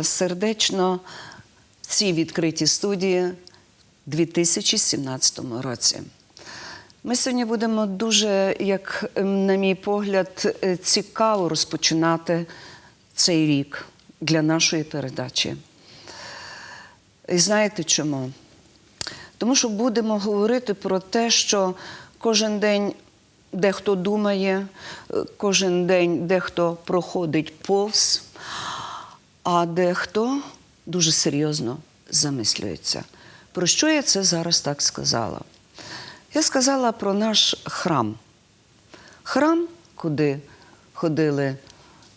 Вас сердечно в цій відкритій студії 2017 році. Ми сьогодні будемо дуже, як ем, на мій погляд, е, цікаво розпочинати цей рік для нашої передачі. І знаєте чому? Тому що будемо говорити про те, що кожен день дехто думає, е, кожен день дехто проходить повз, а дехто дуже серйозно замислюється. Про що я це зараз так сказала? Я сказала про наш храм. Храм, куди ходили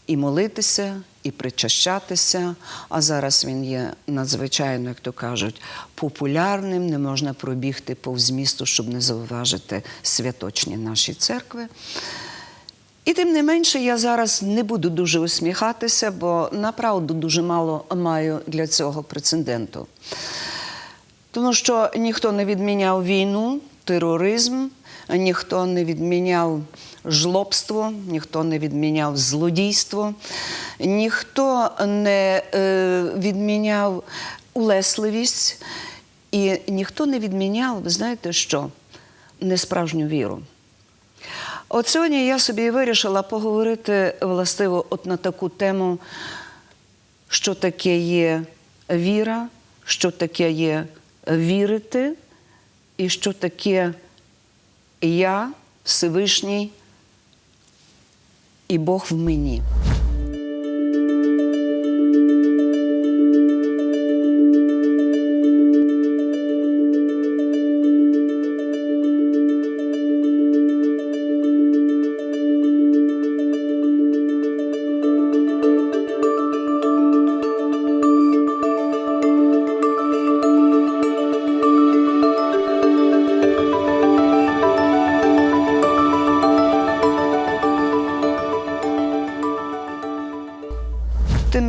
і молитися, і причащатися. А зараз він є надзвичайно, як то кажуть, популярним. Не можна пробігти повз місту, щоб не зауважити святочні наші церкви. І тим не менше, я зараз не буду дуже усміхатися, бо направду дуже мало маю для цього прецеденту. Тому що ніхто не відміняв війну, тероризм, ніхто не відміняв жлобство, ніхто не відміняв злодійство, ніхто не е, відміняв улесливість, і ніхто не відміняв, ви знаєте що, несправжню віру. От сьогодні я собі вирішила поговорити властиво от на таку тему, що таке є віра, що таке є вірити, і що таке я, Всевишній і Бог в мені.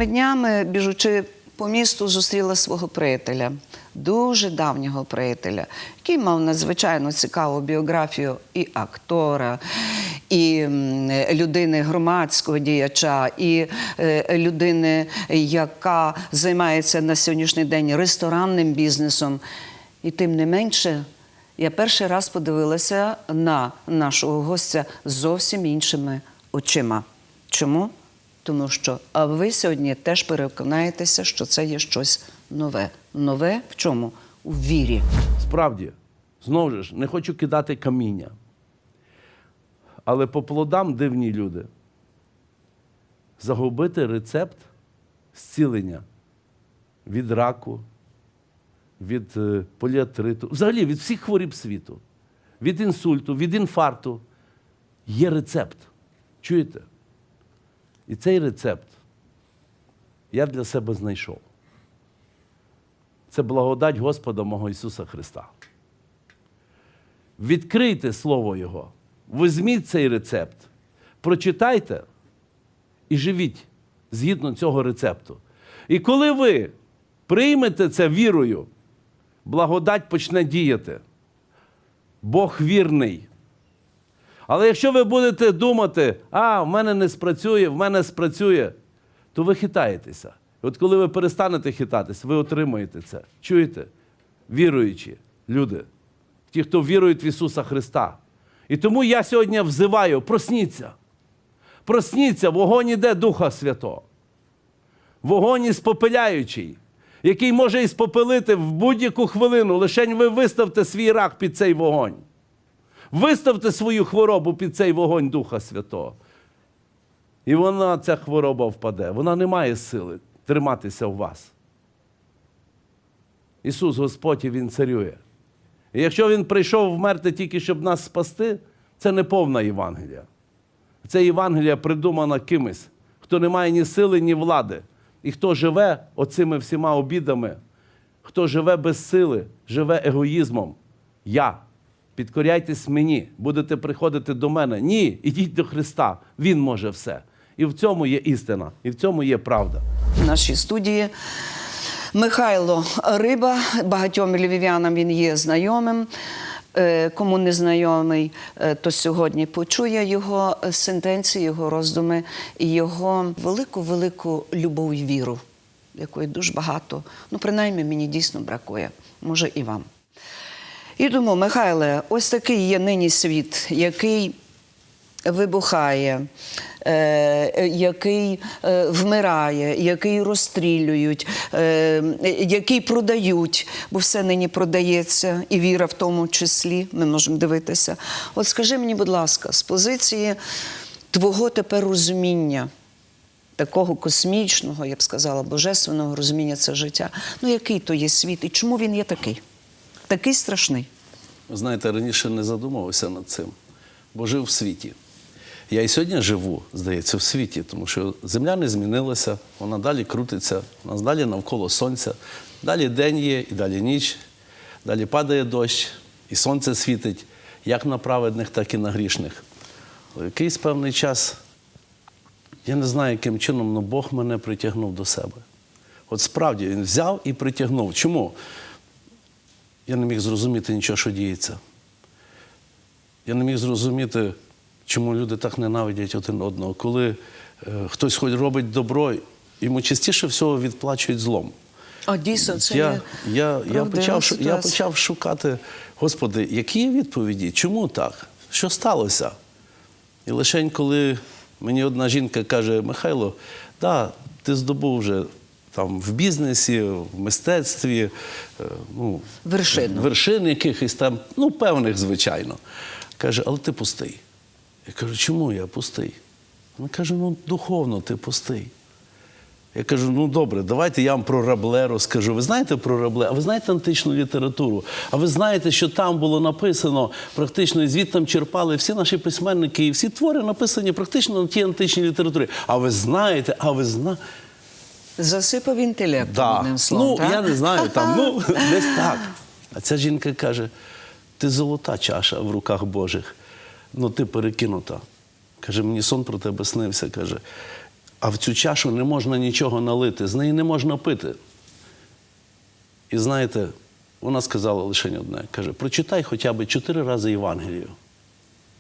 Тими днями, біжучи по місту, зустріла свого приятеля, дуже давнього приятеля, який мав надзвичайно цікаву біографію і актора, і людини громадського діяча, і е, людини, яка займається на сьогоднішній день ресторанним бізнесом. І тим не менше, я перший раз подивилася на нашого гостя зовсім іншими очима. Чому? Тому що а ви сьогодні теж переконаєтеся, що це є щось нове. Нове в чому? У вірі. Справді, знову ж, не хочу кидати каміння. Але по плодам дивні люди. Загубити рецепт зцілення від раку, від е, поліатриту, взагалі від всіх хворіб світу, від інсульту, від інфаркту. Є рецепт. Чуєте? І цей рецепт я для себе знайшов. Це благодать Господа мого Ісуса Христа. Відкрийте Слово Його, візьміть цей рецепт, прочитайте і живіть згідно цього рецепту. І коли ви приймете це вірою, благодать почне діяти. Бог вірний. Але якщо ви будете думати, а, в мене не спрацює, в мене спрацює, то ви хитаєтеся. І от коли ви перестанете хитатись, ви отримаєте це. Чуєте? Віруючі люди, ті, хто вірують в Ісуса Христа. І тому я сьогодні взиваю, просніться. Просніться, вогонь іде Духа Святого. Вогонь іспопиляючий, який може іспопелити в будь-яку хвилину. Лишень ви виставте свій рак під цей вогонь. Виставте свою хворобу під цей вогонь Духа Святого. І вона, ця хвороба впаде. Вона не має сили триматися в вас. Ісус Господь і Він царює. І якщо Він прийшов вмерти тільки, щоб нас спасти, це не повна Євангелія. Це Євангелія придумана кимось, хто не має ні сили, ні влади. І хто живе оцими всіма обідами, хто живе без сили, живе егоїзмом. Я. Підкоряйтесь мені, будете приходити до мене. Ні, ідіть до Христа. Він може все. І в цьому є істина, і в цьому є правда. В нашій студії Михайло Риба. Багатьом львів'янам він є знайомим. Е, Кому не знайомий, е, то сьогодні почує його сентенції, його роздуми і його велику-велику любов і віру. якої дуже багато, ну, принаймні, мені дійсно бракує, може і вам. І думаю, Михайле, ось такий є нині світ, який вибухає, е, який е, вмирає, який розстрілюють, е, який продають, бо все нині продається, і віра в тому числі. Ми можемо дивитися. От скажи мені, будь ласка, з позиції твого тепер розуміння. Такого космічного, я б сказала, божественного розуміння це життя. Ну, який то є світ і чому він є такий? Такий страшний. Знаєте, раніше не задумувався над цим, бо жив в світі. Я і сьогодні живу, здається, в світі, тому що земля не змінилася, вона далі крутиться, нас далі навколо сонця. Далі день є, і далі ніч, далі падає дощ, і сонце світить, як на праведних, так і на грішних. Але якийсь певний час, я не знаю, яким чином, але Бог мене притягнув до себе. От справді він взяв і притягнув. Чому? Я не міг зрозуміти нічого, що діється. Я не міг зрозуміти, чому люди так ненавидять один одного. Коли е, хтось хоч робить добро, йому частіше всього відплачують злом. А дійсно, це я, є я, я, почав, я почав шукати, Господи, які є відповіді? Чому так? Що сталося? І лише коли мені одна жінка каже, Михайло, да, ти здобув вже там в бізнесі, в мистецтві, е, ну, Вершину. вершин якихось там, ну, певних, звичайно. Каже, але ти пустий. Я кажу, чому я пустий? Вона каже, ну духовно ти пустий. Я кажу, ну добре, давайте я вам про Рабле розкажу. Ви знаєте про Рабле? А ви знаєте античну літературу? А ви знаєте, що там було написано практично, і звідти черпали всі наші письменники, і всі твори написані практично на тій античній літературі. А ви знаєте, а ви знаєте. Засипав інтелект, Да. одним словом. Ну, так? я не знаю, там, ну, десь так. А ця жінка каже: ти золота чаша в руках Божих, ну ти перекинута. Каже, мені сон про тебе снився. Каже, а в цю чашу не можна нічого налити, з неї не можна пити. І знаєте, вона сказала лише одне: каже, прочитай хоча б чотири рази Євангелію.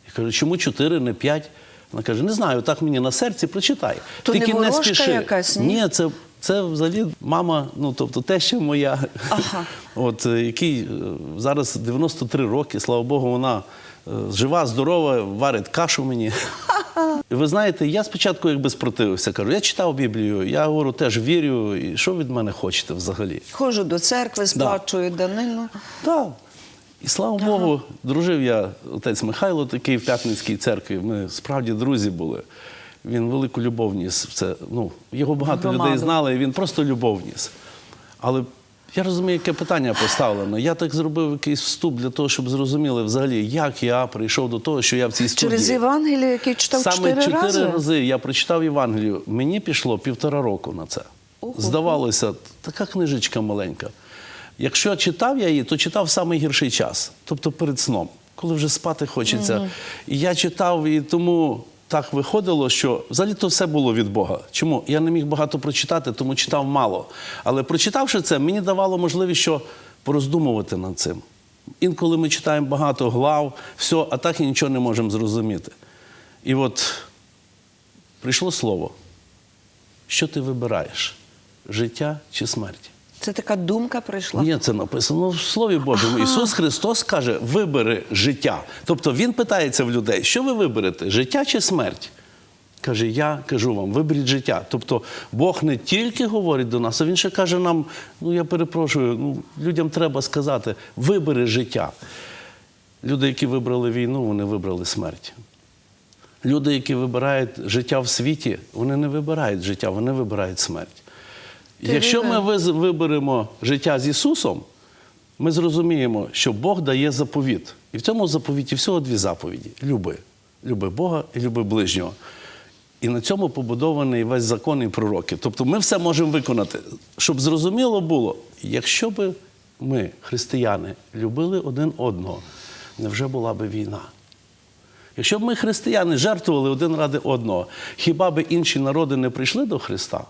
Я кажу, чому чотири, не п'ять? Вона каже, не знаю, так мені на серці, прочитай. То Тільки не, ворожка спіши. якась, ні? Ні, це, це взагалі мама, ну тобто теща моя, Ага. от, е, який е, зараз 93 роки, слава Богу, вона е, жива, здорова, варить кашу мені. Ви знаєте, я спочатку якби спротивився, кажу, я читав Біблію, я говорю, теж вірю, і що від мене хочете взагалі? Ходжу до церкви, сплачую данину. Так. І слава Богу, дружив я, отець Михайло, такий в П'ятницькій церкві. Ми справді друзі були. Він велику любов ніс. в Це, ну, його багато Громаду. людей знали, і він просто любов ніс. Але я розумію, яке питання поставлено. Я так зробив якийсь вступ для того, щоб зрозуміли взагалі, як я прийшов до того, що я в цій студії. Через Євангелію, який читав Саме чотири чотири рази. рази я прочитав Євангелію. Мені пішло півтора року на це. Здавалося, така книжечка маленька. Якщо читав я її, то читав в самий гірший час, тобто перед сном, коли вже спати хочеться. І я читав, і тому так виходило, що взагалі то все було від Бога. Чому? Я не міг багато прочитати, тому читав мало. Але прочитавши це, мені давало можливість що пороздумувати над цим. Інколи ми читаємо багато глав, все, а так і нічого не можемо зрозуміти. І от прийшло слово. Що ти вибираєш? Життя чи смерть? Це така думка прийшла. Ні, це написано в Слові Божому. Ісус Христос каже: вибери життя. Тобто Він питається в людей, що ви виберете, життя чи смерть? Каже, я кажу вам, виберіть життя. Тобто Бог не тільки говорить до нас, а Він ще каже нам: ну я перепрошую, ну, людям треба сказати, вибери життя. Люди, які вибрали війну, вони вибрали смерть. Люди, які вибирають життя в світі, вони не вибирають життя, вони вибирають смерть. Якщо ми виберемо життя з Ісусом, ми зрозуміємо, що Бог дає заповіт. І в цьому заповіті всього дві заповіді: люби. Люби Бога і люби ближнього. І на цьому побудований весь закон і пророки. Тобто ми все можемо виконати. Щоб зрозуміло було, якщо би ми, християни, любили один одного, невже була би війна? Якщо б ми, християни, жертвували один ради одного, хіба би інші народи не прийшли до Христа?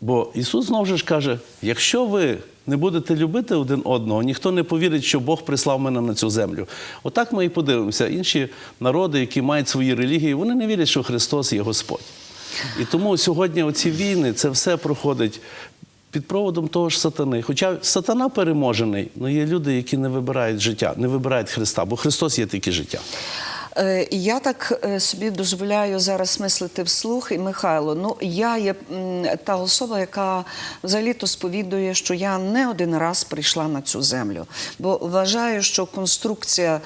Бо Ісус знову ж каже: якщо ви не будете любити один одного, ніхто не повірить, що Бог прислав мене на цю землю. Отак ми і подивимося. Інші народи, які мають свої релігії, вони не вірять, що Христос є Господь. І тому сьогодні оці війни, це все проходить під проводом того ж сатани. Хоча сатана переможений, але є люди, які не вибирають життя, не вибирають Христа, бо Христос є тільки життя. Е, Я так е, собі дозволяю зараз мислити вслух. І Михайло, ну я є та особа, яка взагалі-то сповідує, що я не один раз прийшла на цю землю, бо вважаю, що конструкція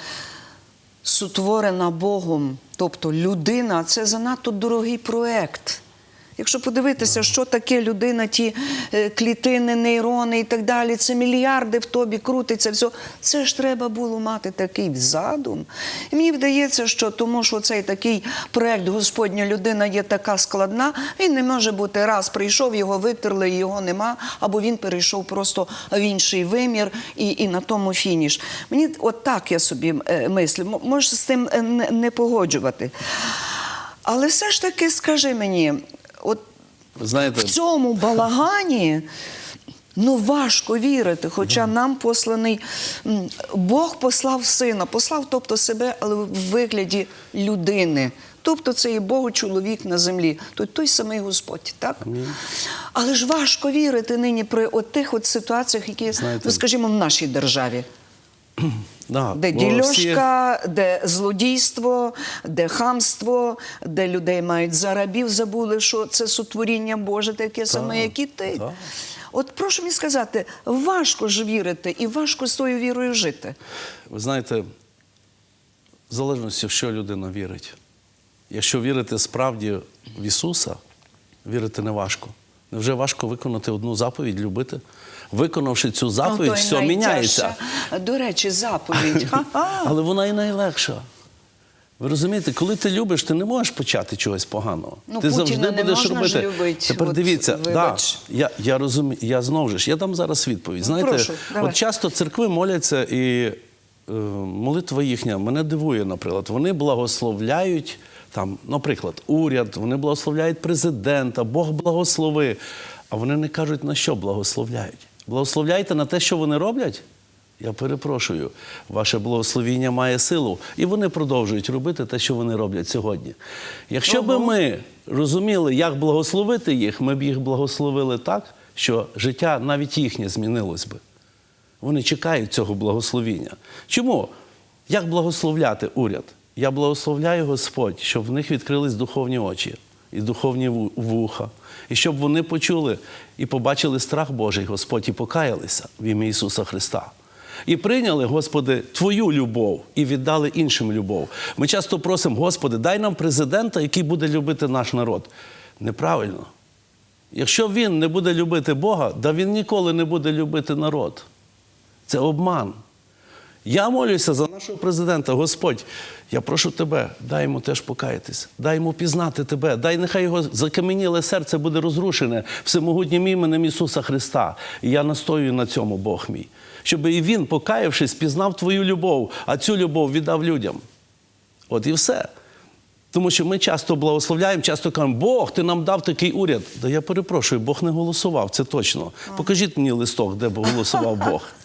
сутворена Богом, тобто людина, це занадто дорогий проект. Якщо подивитися, що таке людина, ті е, клітини, нейрони і так далі, це мільярди в тобі крутиться, все. Це ж треба було мати такий задум. І мені вдається, що тому що цей такий проект Господня людина є така складна, він не може бути раз прийшов, його витерли, його нема, або він перейшов просто в інший вимір і, і на тому фініш. Мені от так я собі е, мислю. Можеш з тим е, не погоджувати. Але все ж таки скажи мені, от знаєте, в цьому балагані ну важко вірити, хоча нам посланий Бог послав сина, послав тобто себе, але в вигляді людини. Тобто це є Богу чоловік на землі, той, той самий Господь, так? Але ж важко вірити нині при от тих от ситуаціях, які, Знаєте- ну, скажімо, в нашій державі. Да, Де бо всі- дільошка, де злодійство, де хамство, де людей мають за рабів, забули, що це сотворіння Боже, таке саме, як і ти. так. От прошу мені сказати, важко ж вірити і важко з тою вірою жити. Ви знаєте, в залежності, в що людина вірить. Якщо вірити справді в Ісуса, вірити не важко. Невже важко виконати одну заповідь, любити? Виконавши цю заповідь, Ну, то все міняється. До речі, заповідь. Але вона і найлегша. Ви розумієте, коли ти любиш, ти не можеш почати чогось поганого. Ну, ти Путіна завжди не будеш можна ж робити. любить. Тепер От, дивіться, да, я, я розумію, я знову ж, я дам зараз відповідь. Знаєте, прошу, от часто церкви моляться і е, молитва їхня мене дивує, наприклад. Вони благословляють там, наприклад, уряд, вони благословляють президента, Бог благослови. А вони не кажуть, на що благословляють. Благословляйте на те, що вони роблять. Я перепрошую, ваше благословіння має силу, і вони продовжують робити те, що вони роблять сьогодні. Якщо би ми розуміли, як благословити їх, ми б їх благословили так, що життя навіть їхнє змінилось би. Вони чекають цього благословіння. Чому? Як благословляти уряд? Я благословляю Господь, щоб в них відкрились духовні очі і духовні вуха, і щоб вони почули і побачили страх Божий, Господь, і покаялися в ім'я Ісуса Христа. І прийняли, Господи, Твою любов і віддали іншим любов. Ми часто просимо, Господи, дай нам президента, який буде любити наш народ. Неправильно. Якщо він не буде любити Бога, да він ніколи не буде любити народ. Це обман. Я молюся за нашого президента, Господь. Я прошу тебе, дай йому теж покаятись, дай йому пізнати тебе, дай нехай його закам'яніле серце буде розрушене всемогутнім іменем Ісуса Христа. І я настоюю на цьому, Бог мій. Щоб і він, покаявшись, пізнав твою любов, а цю любов віддав людям. От і все. Тому що ми часто благословляємо, часто кажемо, Бог, ти нам дав такий уряд. Да я перепрошую, Бог не голосував, це точно. Покажіть мені листок, де б голосував Бог.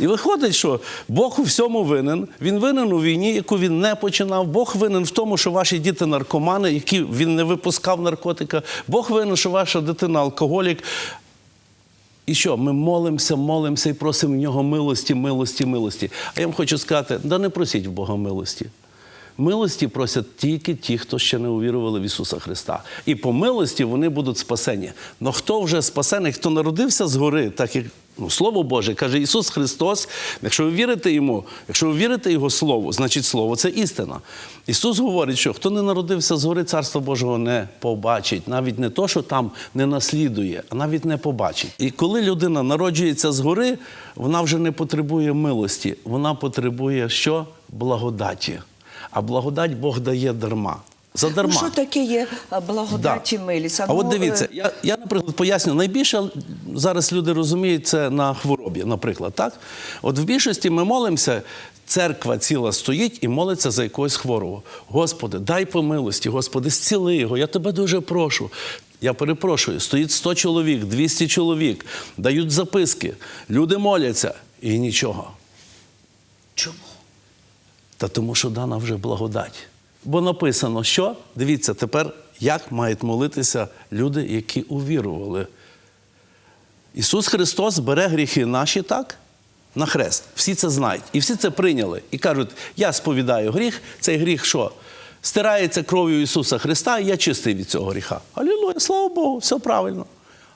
І виходить, що Бог у всьому винен. Він винен у війні, яку він не починав. Бог винен в тому, що ваші діти наркомани, які він не випускав наркотика. Бог винен, що ваша дитина алкоголік. І що? Ми молимося, молимося і просимо в нього милості, милості, милості. А я вам хочу сказати: да не просіть в Бога милості. Милості просять тільки ті, хто ще не увірували в Ісуса Христа. І по милості вони будуть спасені. Но хто вже спасений, хто народився згори, так як ну, Слово Боже каже Ісус Христос, якщо ви вірите Йому, якщо ви вірите Його Слову, значить Слово це істина. Ісус говорить, що хто не народився згори, Царство Божого не побачить. Навіть не то, що там не наслідує, а навіть не побачить. І коли людина народжується згори, вона вже не потребує милості, вона потребує що? Благодаті. А благодать Бог дає дарма. Задарма. Ну, що таке є благодать і милість? А от ну, дивіться, е, я, я, наприклад, поясню, найбільше зараз люди розуміють це на хворобі, наприклад. так? От в більшості ми молимося, церква ціла стоїть і молиться за якогось хворого. Господи, дай по милості, Господи, зціли його, я тебе дуже прошу. Я перепрошую, стоїть 100 чоловік, 200 чоловік, дають записки, люди моляться і нічого. Чому? Та тому, що дана вже благодать. Бо написано, що дивіться, тепер як мають молитися люди, які увірували. Ісус Христос бере гріхи наші так на хрест. Всі це знають. І всі це прийняли. І кажуть, я сповідаю гріх, цей гріх що? Стирається кров'ю Ісуса Христа, і я чистий від цього гріха. Алілуя, слава Богу, все правильно.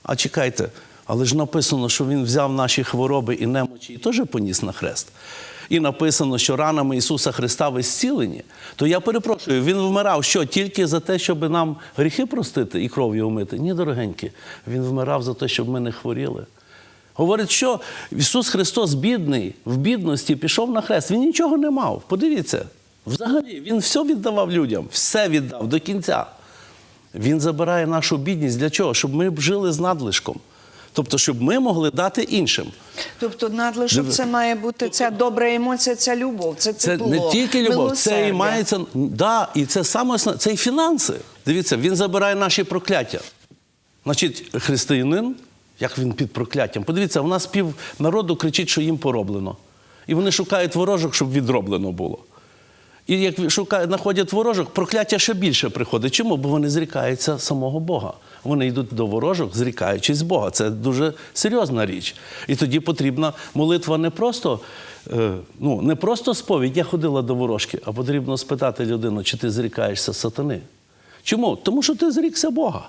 А чекайте, але ж написано, що Він взяв наші хвороби і немочі і теж поніс на хрест. І написано, що ранами Ісуса Христа ви зцілені. То я перепрошую, Він вмирав що? Тільки за те, щоб нам гріхи простити і кров'ю омити? Ні, дорогенькі. Він вмирав за те, щоб ми не хворіли. Говорить, що Ісус Христос бідний, в бідності пішов на хрест. Він нічого не мав. Подивіться, взагалі, Він все віддавав людям, все віддав до кінця. Він забирає нашу бідність для чого? Щоб ми жили з надлишком. Тобто, щоб ми могли дати іншим. Тобто надлишок це має бути ця добра емоція, ця любов, це Це не тільки любов, це і мається. Да, і це саме це і фінанси. Дивіться, він забирає наші прокляття. Значить, християнин, як він під прокляттям. Подивіться, у нас пів народу кричить, що їм пороблено. І вони шукають ворожок, щоб відроблено було. І як шукають, знаходять ворожок, прокляття ще більше приходить. Чому? Бо вони зрікаються самого Бога. Вони йдуть до ворожок, зрікаючись Бога. Це дуже серйозна річ. І тоді потрібна молитва не просто, е, ну, не просто сповідь, я ходила до ворожки, а потрібно спитати людину, чи ти зрікаєшся сатани. Чому? Тому що ти зрікся Бога.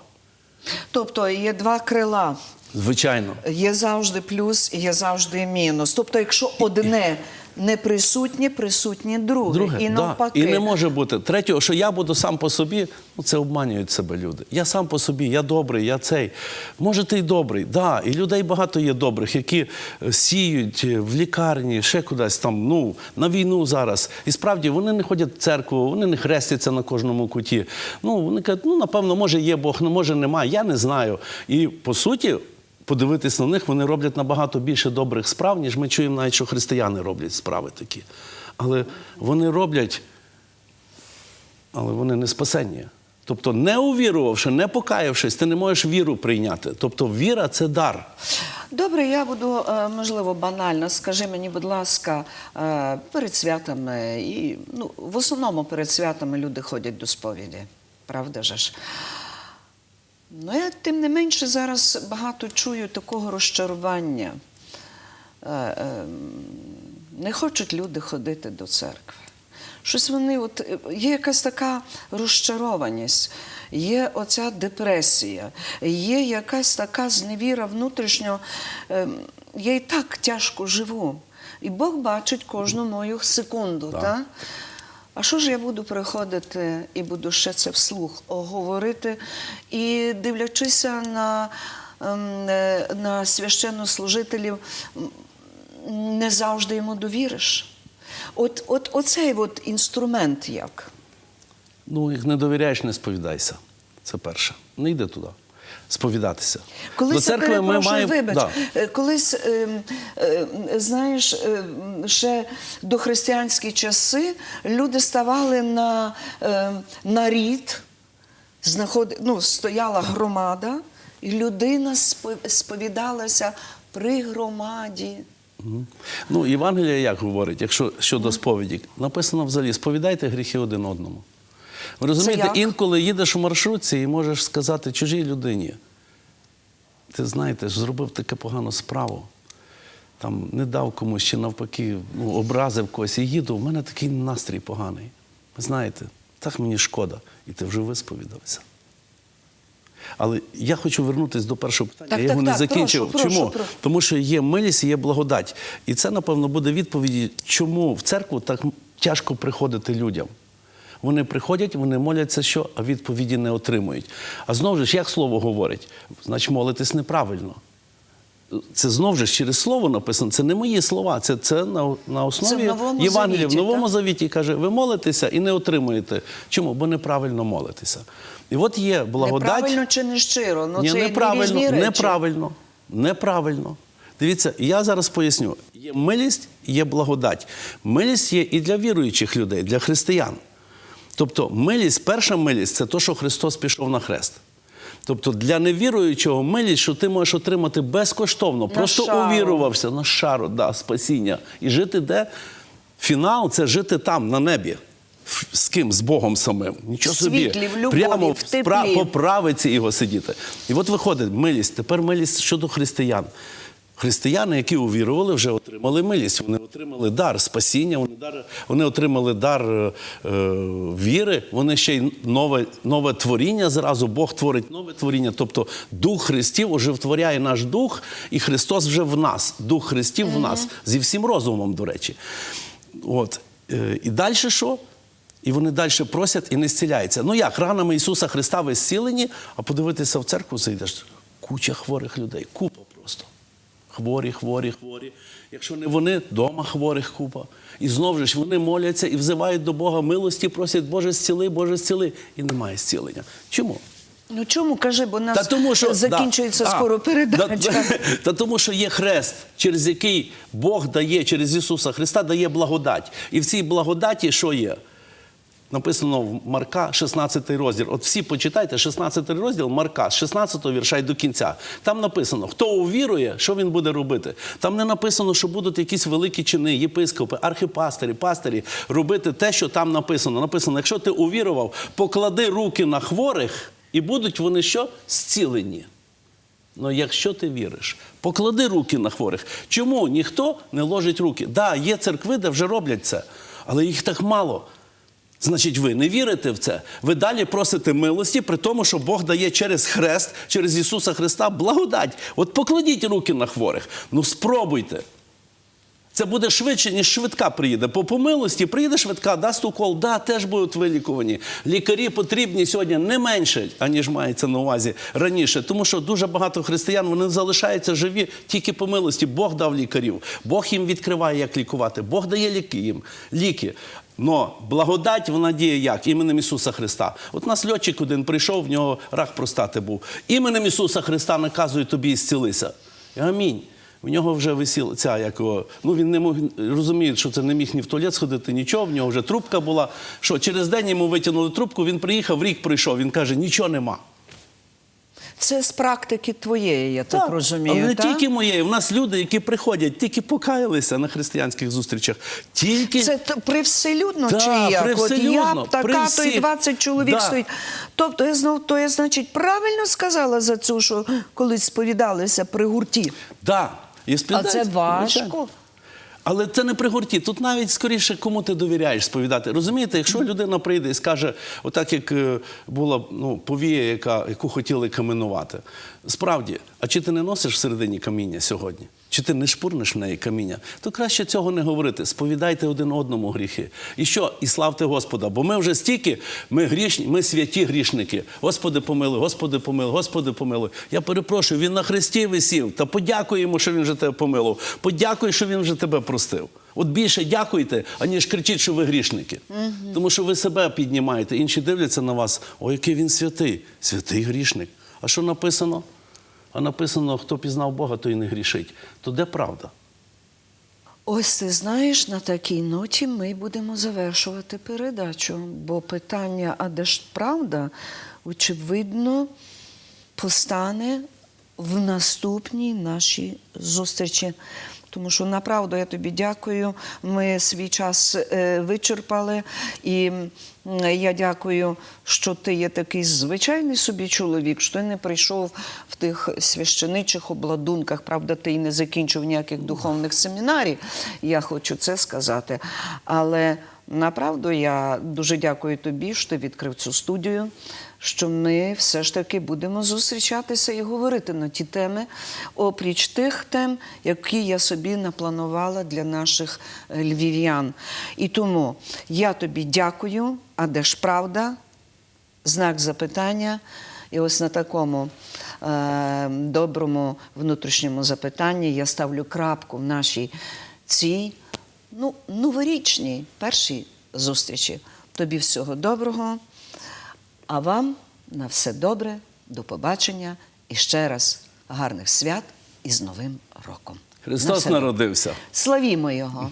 Тобто є два крила. Звичайно. Є завжди плюс і є завжди мінус. Тобто, якщо одне не присутнє, присутнє друге. Друге, і да. навпаки. і не може бути. Третього, що я буду сам по собі, ну це обманюють себе люди. Я сам по собі, я добрий, я цей. Може, ти й добрий, да. І людей багато є добрих, які е, сіють е, в лікарні, ще кудись там, ну, на війну зараз. І справді вони не ходять в церкву, вони не хрестяться на кожному куті. Ну, вони кажуть, ну, напевно, може є Бог, ну може немає, я не знаю. І по суті. Подивитись на них, вони роблять набагато більше добрих справ, ніж ми чуємо навіть, що християни роблять справи такі. Але вони роблять але вони не спасення. Тобто, не увірувавши, не покаявшись, ти не можеш віру прийняти. Тобто, віра це дар. Добре, я буду, е, можливо, банально. Скажи мені, будь ласка, е, перед святами, і ну, в основному перед святами люди ходять до сповіді, правда же ж? Ну, я тим не менше зараз багато чую такого розчарування. Е, е, Не хочуть люди ходити до церкви. Щось вони, от е, є якась така розчарованість, є оця депресія, є якась така зневіра внутрішньо. е, Я і так тяжко живу. І Бог бачить кожну мою секунду. Так. Та? А що ж я буду приходити і буду ще це вслух говорити, і дивлячися на, ем, е, на священнослужителів, не завжди йому довіриш. От, от оцей от інструмент як? Ну, як не довіряєш, не сповідайся. Це перше. Не йди туди. Сповідатися. Колись, я перепрошую, вибач, Да. е, колись, е, е, знаєш, е, ще до християнські часи люди ставали на, е, на рід, знаход... ну, стояла громада, і людина сповідалася при громаді. Ну, Євангелія як говорить, якщо щодо сповіді, написано взагалі, сповідайте гріхи один одному. Ви розумієте, інколи їдеш у маршрутці і можеш сказати чужій людині, ти знаєте, зробив таке погану справу, там не дав комусь чи навпаки ну, образив когось і їду, в мене такий настрій поганий. Ви знаєте, так мені шкода, і ти вже висповідався. Але я хочу вернутися до першого питання. Так, я його так, не так, закінчив. прошу, прошу, Чому? прошу. Тому що є милість і є благодать. І це, напевно, буде відповіді, чому в церкву так тяжко приходити людям. Вони приходять, вони моляться, що, а відповіді не отримують. А знову ж, як слово говорить, значить молитись неправильно. Це знову ж через слово написано, це не мої слова, це, це на, на основі Євангелія. В Новому? Завіті каже, ви молитеся і не отримуєте. Чому? Бо неправильно молитеся. І от є благодать. Неправильно чи не щиро? Ну, Ні, це неправильно, речі. неправильно, неправильно. Дивіться, я зараз поясню: є милість, є благодать. Милість є і для віруючих людей, для християн. Тобто, милість, перша милість це те, що Христос пішов на хрест. Тобто для невіруючого милість, що ти можеш отримати безкоштовно, просто шару. увірувався на шару, да, спасіння. І жити де? Фінал це жити там, на небі. З ким? З Богом самим. Нічого В собі. в любові, Прямо в теплі. по правиці його сидіти. І от виходить милість. Тепер милість щодо християн. Християни, які увірували, вже отримали милість. Вони отримали дар спасіння, вони, дар, вони отримали дар е, е, віри, вони ще й нове, нове творіння зразу. Бог творить нове творіння. Тобто Дух Христів оживтворяє наш дух, і Христос вже в нас. Дух Христів в нас зі всім розумом, до речі. От. Е, І далі що? І вони далі просять і не зціляються. Ну як, ранами Ісуса Христа ви зцілені, а подивитися в церкву зайдеш, куча хворих людей, купа. Хворі, хворі, хворі. Якщо не вони, вдома хворих купа. І знову ж вони моляться і взивають до Бога милості, просять Боже зціли, Боже зціли. І немає зцілення. Чому? Ну чому кажи, бо нас Та тому, що закінчується да, скоро передача. Та, та тому, що є хрест, через який Бог дає, через Ісуса Христа дає благодать. І в цій благодаті що є? Написано в Марка 16 розділ. От всі почитайте 16 розділ Марка з 16 вірша й до кінця. Там написано, хто увірує, що він буде робити. Там не написано, що будуть якісь великі чини, єпископи, архипастирі, пастирі робити те, що там написано. Написано, якщо ти увірував, поклади руки на хворих, і будуть вони що? Зцілені. Ну, якщо ти віриш, поклади руки на хворих. Чому ніхто не ложить руки? Так, да, є церкви, де вже роблять це, але їх так мало. Значить, ви не вірите в це. Ви далі просите милості, при тому, що Бог дає через хрест, через Ісуса Христа благодать. От покладіть руки на хворих. Ну спробуйте. Це буде швидше, ніж швидка приїде. По помилості приїде швидка, дасть укол, да, теж будуть вилікувані. Лікарі потрібні сьогодні не менше, аніж мається на увазі раніше. Тому що дуже багато християн вони залишаються живі тільки по милості. Бог дав лікарів, Бог їм відкриває, як лікувати, Бог дає ліки їм, ліки. Но благодать вона діє як? Іменем Ісуса Христа. От нас льотчик один прийшов, в нього рак простати був. Іменем Ісуса Христа наказує тобі і зцілися. Амінь. В нього вже висіла ця як його, ну він не мог розуміє, що це не міг ні в туалет сходити, нічого. В нього вже трубка була. Що через день йому витягнули трубку, він приїхав, рік пройшов. Він каже, нічого нема. Це з практики твоєї, я так, розумію. Але не так? тільки моєї. В нас люди, які приходять, тільки покаялися на християнських зустрічах. Тільки Це привселюдно Да, чи як? От я б така, то й всіх. 20 чоловік Да. стоїть. Тобто я знов, то я, значить, правильно сказала за цю, що колись сповідалися при гурті. Да. І А це важко. звичайно. Але це не при гурті. Тут навіть скоріше кому ти довіряєш сповідати. Розумієте, якщо людина прийде і скаже, отак як е, була ну, повія, яка, яку хотіли каменувати. Справді, а чи ти не носиш всередині каміння сьогодні? Чи ти не шпурнеш в неї каміння? То краще цього не говорити. Сповідайте один одному гріхи. І що? І славте Господа. Бо ми вже стільки, ми грішні, ми святі грішники. Господи, помилуй, Господи, помилуй, Господи, помилуй. Я перепрошую, він на хресті висів. Та подякуй йому, що він вже тебе помилував. Подякуй, що він вже тебе простив. От більше дякуйте, аніж кричіть, що ви грішники. Тому що ви себе піднімаєте. Інші дивляться на вас. О, який він святий, святий грішник. А що написано? А написано, хто пізнав Бога, той не грішить. То де правда? Ось ти знаєш, на такій ноті ми будемо завершувати передачу, бо питання, а де ж правда, очевидно, постане в наступній нашій зустрічі. Тому що направду я тобі дякую. Ми свій час е, вичерпали, і я дякую, що ти є такий звичайний собі чоловік, що ти не прийшов в тих священичих обладунках. Правда, ти і не закінчив ніяких духовних семінарів. Я хочу це сказати. Але направду я дуже дякую тобі, що ти відкрив цю студію. Що ми все ж таки будемо зустрічатися і говорити на ті теми, опріч тих тем, які я собі напланувала для наших е, львів'ян. І тому я тобі дякую, а де ж правда? Знак запитання. І ось на такому е, доброму внутрішньому запитанні я ставлю крапку в нашій цій ну, новорічній першій зустрічі. Тобі всього доброго. А вам на все добре, до побачення і ще раз гарних свят і з Новим роком. Христос народився. Славімо Його!